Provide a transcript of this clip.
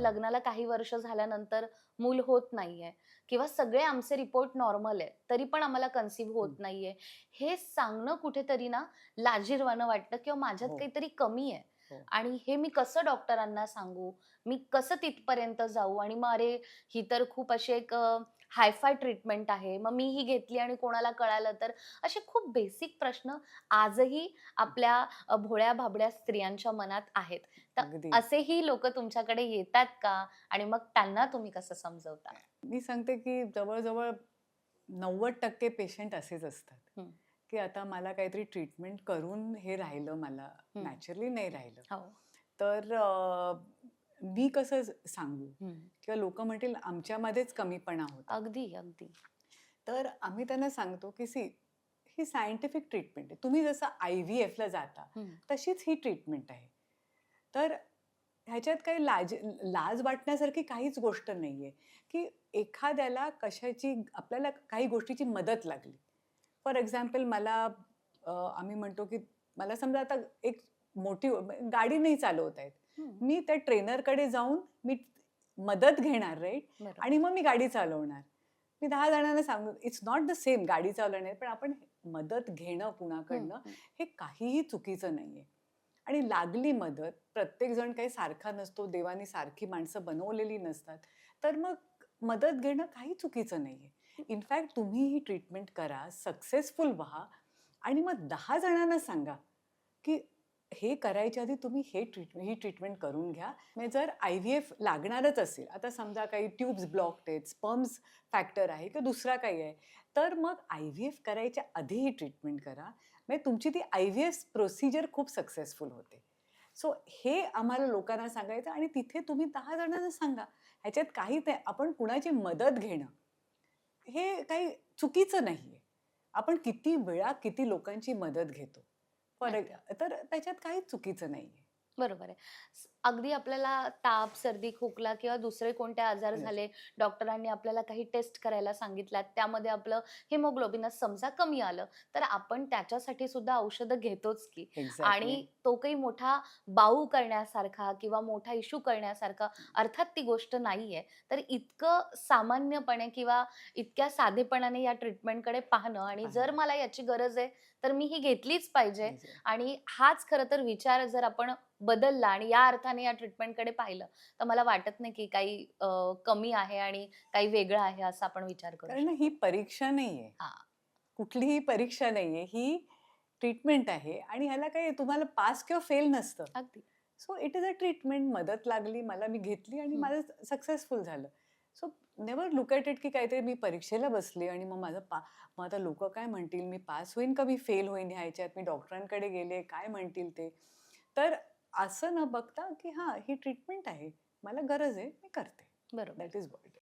लग्नाला काही वर्ष झाल्यानंतर मूल होत नाहीये किंवा सगळे आमचे रिपोर्ट नॉर्मल आहे तरी पण आम्हाला कन्सिव्ह होत. नाहीये हे सांगणं कुठेतरी ना लाजीरवाणं वाटतं किंवा माझ्यात हो. काहीतरी कमी आहे. आणि हे मी कसं डॉक्टरांना सांगू? मी कसं तिथपर्यंत जाऊ? आणि मग अरे ही तर खूप अशी एक हायफाय ट्रीटमेंट आहे. मग मी ही घेतली आणि कोणाला कळालं तर? असे खूप बेसिक प्रश्न आजही आपल्या भोळ्या भाबड्या स्त्रियांच्या मनात आहेत. तर असेही लोक तुमच्याकडे येतात का? आणि मग त्यांना तुम्ही कसं समजवता? मी सांगते की जवळजवळ नव्वद टक्के पेशंट असेच असतात. की आता मला काहीतरी ट्रीटमेंट करून हे राहिलं मला. नॅचरली नाही राहिलं. हो. तर मी कसं सांगू? किंवा लोक म्हणतील आमच्यामध्येच कमीपणा होता. अगदी अगदी. तर आम्ही त्यांना सांगतो की सी ही सायंटिफिक ट्रीटमेंट आहे. तुम्ही जसं आय व्ही एफला जाता. तशीच ही ट्रीटमेंट आहे. तर ह्याच्यात काही लाज लाज वाटण्यासारखी काहीच गोष्ट नाही आहे की एखाद्याला कशाची आपल्याला काही गोष्टीची मदत लागली. फॉर एक्झाम्पल मला आम्ही म्हणतो की मला समजा आता एक मोठी गाडी नाही चालवत आहेत. मी त्या ट्रेनरकडे जाऊन मी मदत घेणार राईट. आणि मग मी गाडी चालवणार मी दहा जणांना सांगू इट्स नॉट द सेम गाडी चालवणे पण आपण मदत घेणं कुणाकडनं. हे काहीही चुकीचं नाहीये आणि लागली मदत प्रत्येक जण काही सारखा नसतो देवाने सारखी माणसं बनवलेली नसतात तर मग मदत घेणं काही चुकीचं नाहीये इनफॅक्ट तुम्ही ही ट्रीटमेंट करा सक्सेसफुल व्हा आणि मग दहा जणांना सांगा की हे करायच्या आधी तुम्ही हे ट्रीटमेंट ही ट्रीटमेंट करून घ्या. म्हणजे जर आय व्ही एफ लागणारच असेल आता समजा काही ट्यूब्स ब्लॉक्ड आहेत स्पर्म्स फॅक्टर आहे किंवा दुसरा काही आहे तर मग आय व्ही एफ करायच्या आधी ही ट्रीटमेंट करा. म्हणजे तुमची ती आय व्ही एफ प्रोसिजर खूप सक्सेसफुल होते. सो हे आम्हाला लोकांना सांगायचं आणि तिथे तुम्ही दहा जणांना सांगा. ह्याच्यात काही नाही आपण कुणाची मदत घेणं. हे काही चुकीचं नाही आहे आपण किती वेळा किती लोकांची मदत घेतो. फॉर तर त्याच्यात काहीच चुकीचं नाही आहे बरोबर आहे. स- अगदी आपल्याला ताप सर्दी खोकला किंवा दुसरे कोणते आजार Yes. झाले डॉक्टरांनी आपल्याला काही टेस्ट करायला सांगितल्यात त्यामध्ये आपलं हिमोग्लोबिनच समजा कमी आलं तर आपण त्याच्यासाठी सुद्धा औषधं घेतोच की. आणि तो काही मोठा बाऊ करण्यासारखा किंवा मोठा इश्यू करण्यासारखा अर्थात ती गोष्ट नाहीये. तर इतकं सामान्यपणे किंवा इतक्या साधेपणाने या ट्रीटमेंटकडे पाहणं आणि जर पाहणं. मला याची गरज आहे तर मी ही घेतलीच पाहिजे. आणि हाच खरं तर विचार जर आपण बदलला आणि या अर्थाने या ट्रीटमेंटकडे पाहिलं तर मला वाटत नाही की काही कमी आहे आणि काही वेगळं आहे असं आपण विचार करू कारण ही परीक्षा नाहीये. हा. कुठलीही परीक्षा नाहीये ही ट्रीटमेंट आहे आणि ह्याला काही तुम्हाला पास किंवा फेल नसतं. अगदी. So it is a treatment मदत लागली मला मी घेतली आणि. माझं सक्सेसफुल झालं. So never look at it की काहीतरी मी परीक्षेला बसले आणि मग माझं पा मग आता लोक काय म्हणतील मी पास होईन का मी फेल होईन ह्या ह्याच्यात मी डॉक्टरांकडे गेले काय म्हणतील ते? तर असं न बघता की हां ही ट्रीटमेंट आहे मला गरज आहे मी करते. बरोबर. That is what